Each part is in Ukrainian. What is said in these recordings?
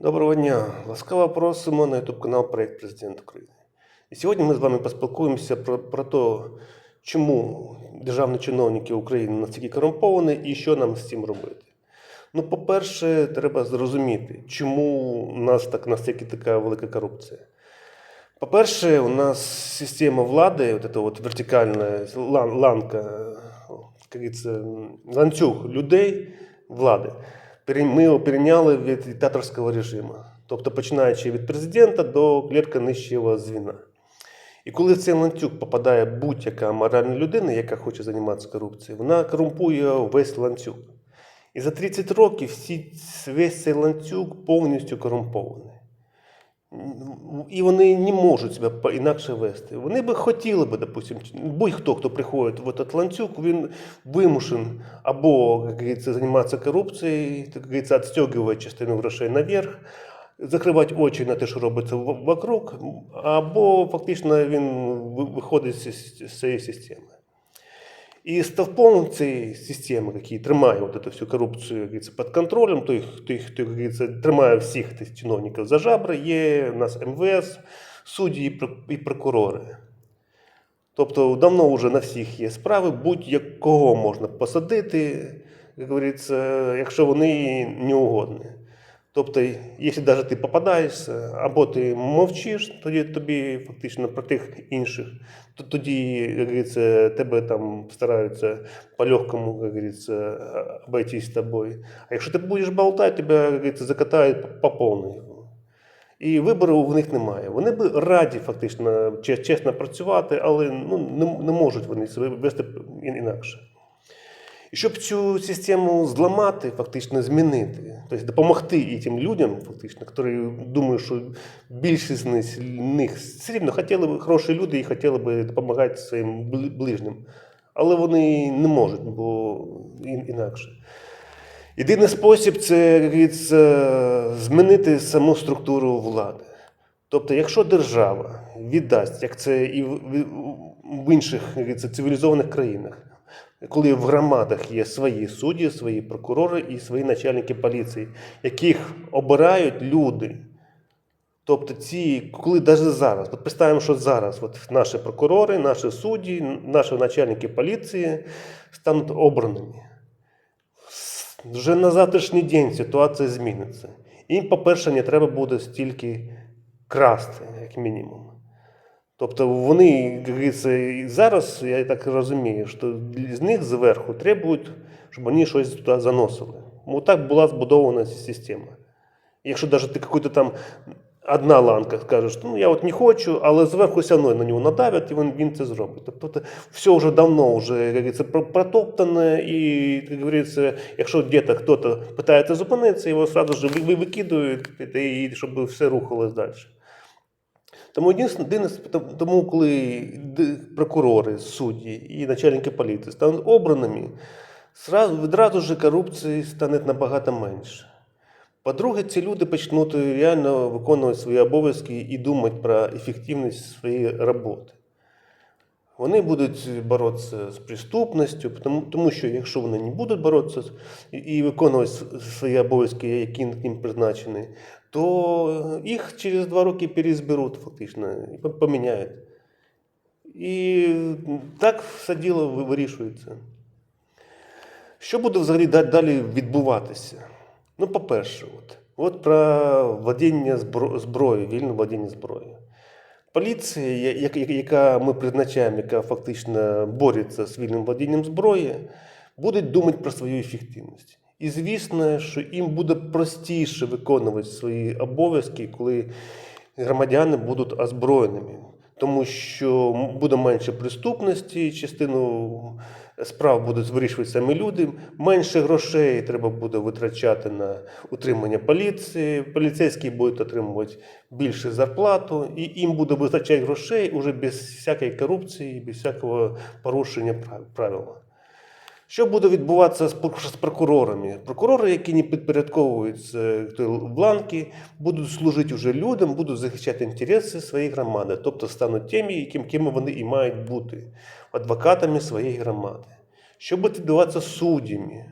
Доброго дня! Ласкаво просимо на YouTube канал Проект Президент України. І сьогодні ми з вами поспілкуємося про, про те, чому державні чиновники України настільки корумповані і що нам з цим робити. Ну, по-перше, треба зрозуміти, чому у нас так настільки така велика корупція. По-перше, у нас система влади, вот эта вот вертикальна лан- ланка, як говориться, ланцюг людей влади, ми його перейняли від диктаторського режиму. Тобто починаючи від президента до клітка нижчого звіна. І коли в цей ланцюг попадає будь-яка моральна людина, яка хоче займатися корупцією, вона корумпує весь ланцюг. І за 30 років всі, весь цей ланцюг повністю корумпований. І вони не можуть себе інакше вести. Вони би хотіли би, допустим, будь-хто, хто приходить в этот ланцюг, він вимушен або, як говориться, займатися корупцією, відстегувати частину грошей наверх, закривати очі на те, що робиться вокруг, або фактично він виходить з цієї системи. І стовпом цієї системи, який тримає от эту всю корупцію під контролем, той, хто говориться, тримає всіх тих чиновників за жабри, є у нас МВС, судді і прокурори. Тобто давно вже на всіх є справи, будь-якого можна посадити, як говориться, якщо вони не угодні. Тобто, якщо навіть ти попадаєшся, або ти мовчиш, тоді тобі фактично про тих інших, то тоді, говориться, тебе там стараються по-легкому, говориться, обойтись з тобою. А якщо ти будеш болтати, тебе, говориться, закатають по повній. І вибору в них немає. Вони би раді фактично чесно працювати, але ну, не, не можуть вони себе вести інакше. І щоб цю систему зламати, фактично змінити, тобто допомогти і тим людям, фактично, які думають, що більшість з них, все рівно хотіли б хороші люди і хотіли б допомагати своїм ближнім. Але вони не можуть, бо інакше. Єдиний спосіб це змінити саму структуру влади. Тобто, якщо держава віддасть, як це і в, інших цивілізованих країнах, коли в громадах є свої судді, свої прокурори і свої начальники поліції, яких обирають люди. Тобто, ці, коли навіть зараз, от представимо, що зараз от наші прокурори, наші судді, наші начальники поліції стануть обраними. Вже на завтрашній день ситуація зміниться. Їм, по-перше, не треба буде стільки красти, як мінімум. Тобто вони, і зараз, я так розумію, що з них зверху требують, щоб вони щось туди заносили. Ну, так була збудована система. Якщо навіть ти якийсь там одна ланка скажеш, ну я от не хочу, але зверху все одно на нього надавлять, і він, він це зробить. Тобто все вже давно вже, говориться, протоптане, і, як говориться, якщо десь хтось питається зупинитися, його одразу ж ви- ви- викидують, і щоб все рухалось далі. Тому єдине, тому коли прокурори, судді і начальники поліції стануть обраними, відразу ж корупції стане набагато менше. По-друге, ці люди почнуть реально виконувати свої обов'язки і думати про ефективність своєї роботи. Вони будуть боротися з преступністю, тому, тому що якщо вони не будуть боротися і виконувати свої обов'язки, які їм призначені, то їх через два роки перезберуть фактично поміняють. І так все діло вирішується. Що буде взагалі далі відбуватися? Ну, по-перше, от, от про владіння збро- зброєю, вільне владіння зброєю. Поліція, яка ми призначаємо, яка фактично бореться з вільним владінням зброї, буде думати про свою ефективність. І звісно, що їм буде простіше виконувати свої обов'язки, коли громадяни будуть озброєними. Тому що буде менше преступності, частину справ будуть вирішувати самі люди, менше грошей треба буде витрачати на утримання поліції. Поліцейські будуть отримувати більше зарплату, і їм буде вистачати грошей уже без всякої корупції, без всякого порушення прав- правил. Що буде відбуватися з прокурорами? Прокурори, які не підпорядковуються бланки, будуть служити вже людям, будуть захищати інтереси своєї громади, тобто стануть тими, яким, ким вони і мають бути адвокатами своєї громади. Що буде відбуватися з суддями?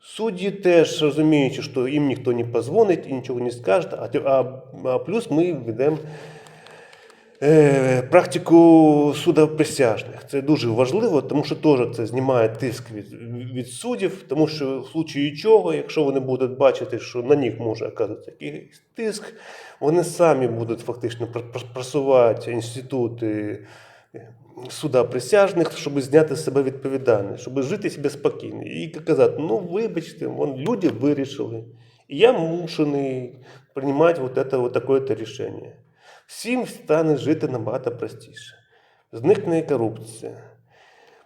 Судді теж розуміючи, що їм ніхто не позвонить і нічого не скаже, а, плюс ми ведемо е, практику судоприсяжних. Це дуже важливо, тому що теж це знімає тиск від, від суддів, тому що в случаї чого, якщо вони будуть бачити, що на них може оказуватися якийсь тиск, вони самі будуть фактично пр- пр- просувати інститути суда присяжних, щоб зняти з себе відповідальність, щоб жити себе спокійно. І казати, ну вибачте, вон, люди вирішили, і я мушений приймати вот это, вот такое-то рішення. Всім стане жити набагато простіше. Зникне корупція.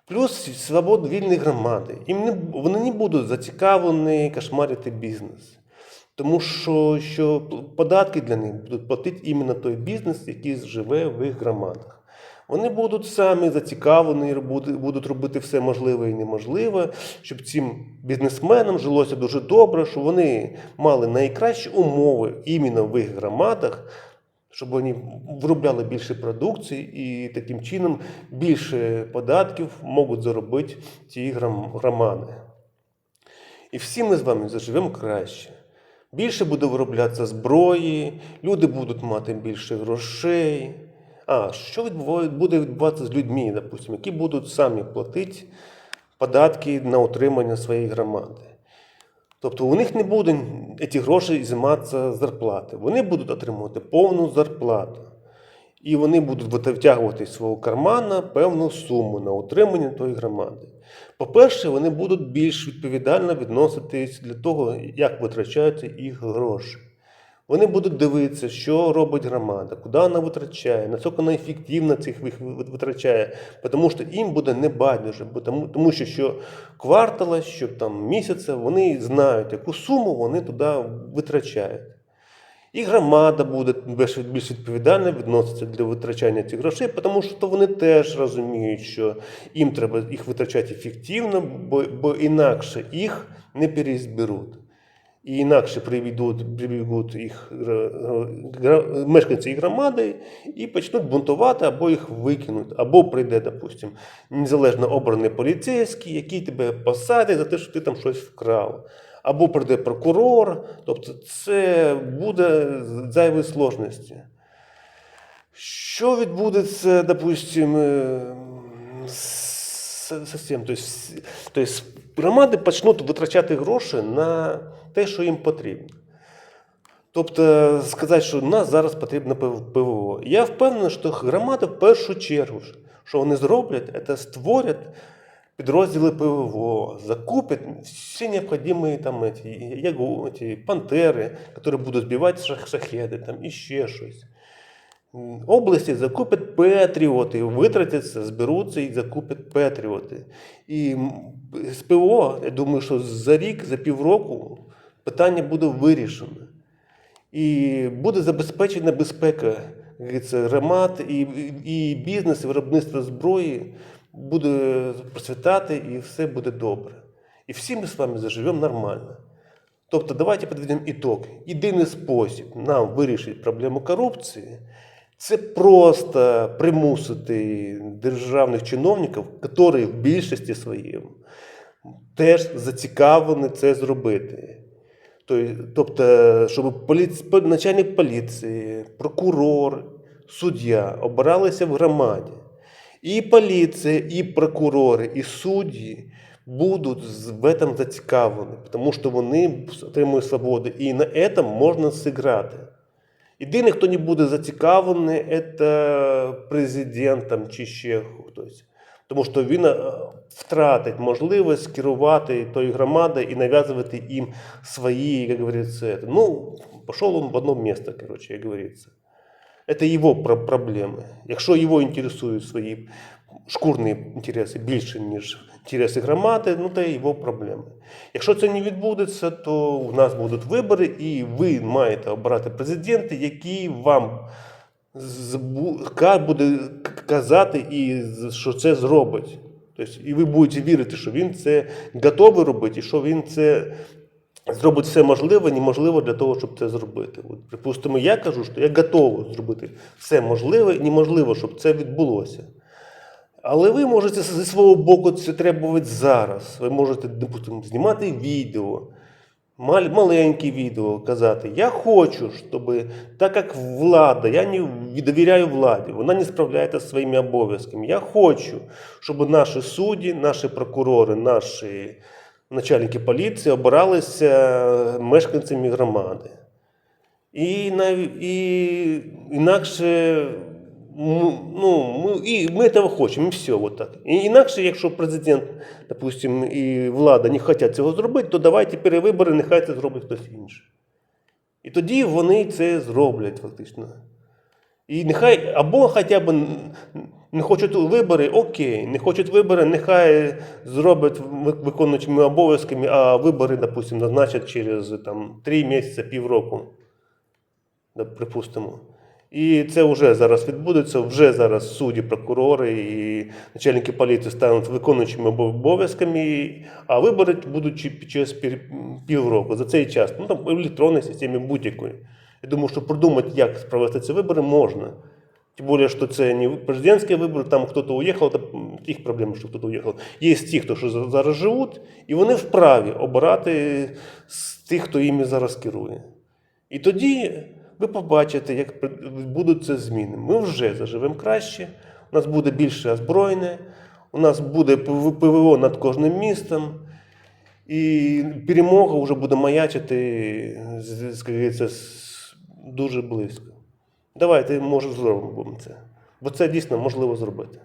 Плюс свобода вільної громади. Не, вони не будуть зацікавлені кошмарити бізнес. Тому що, що податки для них будуть платити іменно той бізнес, який живе в їх громадах. Вони будуть самі зацікавлені, будуть робити все можливе і неможливе, щоб цим бізнесменам жилося дуже добре, щоб вони мали найкращі умови іменно в їх громадах, щоб вони виробляли більше продукції і таким чином більше податків можуть заробити ці гром- громади. І всі ми з вами заживемо краще. Більше буде вироблятися зброї, люди будуть мати більше грошей. А що буде відбуватися з людьми, допустим, які будуть самі платити податки на утримання своєї громади. Тобто у них не буде ці гроші займатися зарплати. Вони будуть отримувати повну зарплату. І вони будуть витягувати з свого кармана певну суму на утримання тої громади. По-перше, вони будуть більш відповідально відноситись для того, як витрачаються їх гроші. Вони будуть дивитися, що робить громада, куди вона витрачає, наскільки вона ефективно цих витрачає, тому що їм буде не байдуже, тому, що що квартала, що там місяця, вони знають, яку суму вони туди витрачають. І громада буде більш, відповідально відноситися для витрачання цих грошей, тому що вони теж розуміють, що їм треба їх витрачати ефективно, бо, бо інакше їх не перезберуть. І інакше приведуть, приведуть їх гра- гра- мешканці їх громади і почнуть бунтувати або їх викинуть, або прийде, допустим, незалежно обраний поліцейський, який тебе посадить за те, що ти там щось вкрав. Або прийде прокурор, тобто це буде зайві сложності. Що відбудеться, допустим, е, з, з цим? Тобто, всі- тобто громади почнуть витрачати гроші на те, що їм потрібно. Тобто сказати, що нас зараз потрібно П- ПВО. Я впевнений, що громади в першу чергу, що вони зроблять, це створять підрозділи ПВО, закупят все необходимые там эти, ягу, эти пантери, які будуть збивати шах- шахеди, там і ще щось. Області закупять патріоти, витратяться, зберуться і закупять патріоти. І ПВО, я думаю, що за рік, за півроку питання буде вирішено. І буде забезпечена безпека громад, і, і бізнес, і виробництво зброї буде процвітати, і все буде добре. І всі ми з вами заживемо нормально. Тобто, давайте підведемо ітог. Єдиний спосіб нам вирішити проблему корупції це просто примусити державних чиновників, які в більшості своїй теж зацікавлені це зробити. Тобто, щоб поліц... начальник поліції, прокурор, суддя обиралися в громаді. І поліція, і прокурори, і судді будуть в этом зацікавлені, тому що вони отримують свободу, і на этом можна зіграти. Єдиний, хто не буде зацікавлений, це президентом чи ще хтось. Тому що він е, втратить можливість керувати тою громадою і нав'язувати їм свої, як говориться, ну, пішов він в одне місце, короче, як говориться. Це його про- проблеми. Якщо його інтересують свої шкурні інтереси більше, ніж інтереси громади, ну це його проблеми. Якщо це не відбудеться, то у нас будуть вибори, і ви маєте обирати президента, який вам буде казати, і що це зробить. Тобто, і ви будете вірити, що він це готовий робити, і що він це зробить все можливе, неможливе для того, щоб це зробити. От, припустимо, я кажу, що я готовий зробити все можливе і неможливо, щоб це відбулося. Але ви можете зі свого боку це требувати зараз. Ви можете, допустимо, знімати відео, мал- маленьке відео, казати, я хочу, щоб так як влада, я не довіряю владі, вона не справляється зі своїми обов'язками. Я хочу, щоб наші судді, наші прокурори, наші начальники поліції обиралися мешканцями громади. І, і інакше ну, ми, і ми цього хочемо, і все. Вот так. І інакше, якщо президент, допустим, і влада не хочуть цього зробити, то давайте перевибори, нехай це зробить хтось інший. І тоді вони це зроблять фактично. І нехай або хоча б не хочуть вибори, окей, не хочуть вибори, нехай зроблять виконуючими обов'язками, а вибори, допустим, назначать через там, 3 місяці, півроку припустимо. І це вже зараз відбудеться, вже зараз судді, прокурори і начальники поліції стануть виконуючими обов'язками, а вибори будуть через півроку. За цей час, ну там в електронній системі будь-якої. Я думаю, що продумати, як провести ці вибори, можна. Тим більше, що це не президентські вибори, там хтось уїхав, то їх проблема, що хтось уїхав. Є ті, хто що зараз живуть, і вони вправі обирати з тих, хто іми зараз керує. І тоді ви побачите, як при- відбудуться зміни. Ми вже заживемо краще, у нас буде більше озброєння, у нас буде ПВО над кожним містом, і перемога вже буде маячити, з- дуже близько. Давайте, може, зробимо це. Бо це дійсно можливо зробити.